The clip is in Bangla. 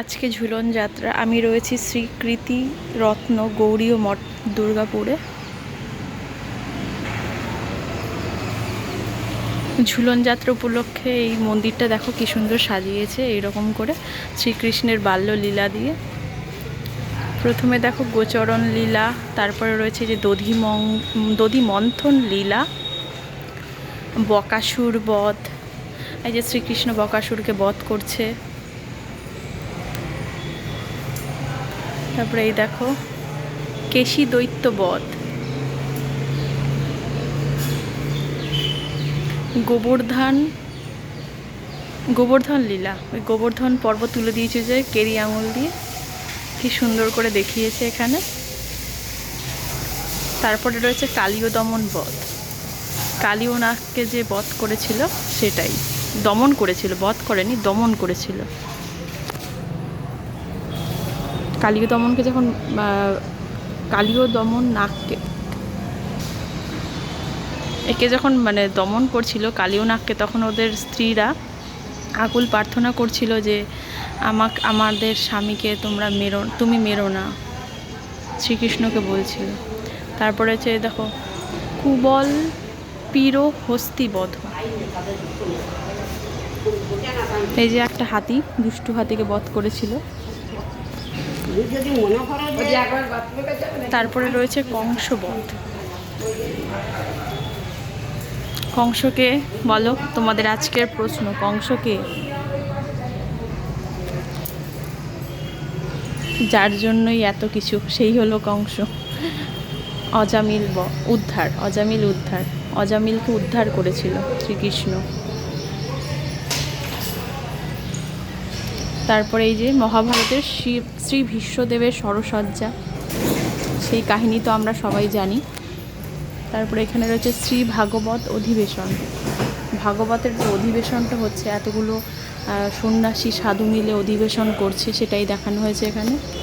আজকে ঝুলন যাত্রা। আমি রয়েছি শ্রীকৃতি রত্ন গৌরীয় মঠ, দুর্গাপুরে। ঝুলন যাত্রা উপলক্ষে এই মন্দিরটা দেখো কি সুন্দর সাজিয়েছে, এইরকম করে। শ্রীকৃষ্ণের বাল্য লীলা দিয়ে। প্রথমে দেখো গোচরণ লীলা, তারপরে রয়েছে যে দধি মন্থন লীলা, বকাসুর বধ। এই যে শ্রীকৃষ্ণ বকাসুরকে বধ করছে। তারপরে এই দেখো, কেশি দৈত্য বধ গোবর্ধন গোবর্ধন লীলা, ওই গোবর্ধন পর্ব তুলে দিয়েছে যে কেরি আঙুল দিয়ে। কি সুন্দর করে দেখিয়েছে এখানে। তারপরে রয়েছে কালীয় দমন বধ। কালীয় নাগকে যে বধ করেছিল, সেটাই। দমন করেছিল, বধ করেনি, দমন করেছিল। কালীয় দমনকে যখন কালীয় দমন নাককে একে যখন মানে দমন করছিল কালীয় নাগকে, তখন ওদের স্ত্রীরা আকুল প্রার্থনা করছিল যে, আমাক, আমাদের স্বামীকে তোমরা মেরো, তুমি মেরো না, শ্রীকৃষ্ণকে বলছিল। তারপরে হচ্ছে দেখো, কুবল পিরো হস্তিবধ এই যে একটা হাতি, দুষ্টু হাতিকে বধ করেছিল। তারপরে রয়েছে কংসবধ। কংসকে বলো তোমাদের আজকের প্রশ্ন কংসকে? যার জন্যই এত কিছু সেই হলো কংস। অজামিল ব উদ্ধার অজামিল উদ্ধার। অজামিলকে উদ্ধার করেছিল শ্রীকৃষ্ণ। তারপরে এই যে মহাভারতের শ্রী শ্রী ভীষ্মদেবের সরসজ্জা সেই কাহিনী তো আমরা সবাই জানি। তারপরে এখানে রয়েছে শ্রী ভাগবত অধিবেশন। ভাগবতের যে অধিবেশনটা হচ্ছে, এতগুলো সন্ন্যাসী সাধু মিলে অধিবেশন করছে, সেটাই দেখানো হয়েছে এখানে।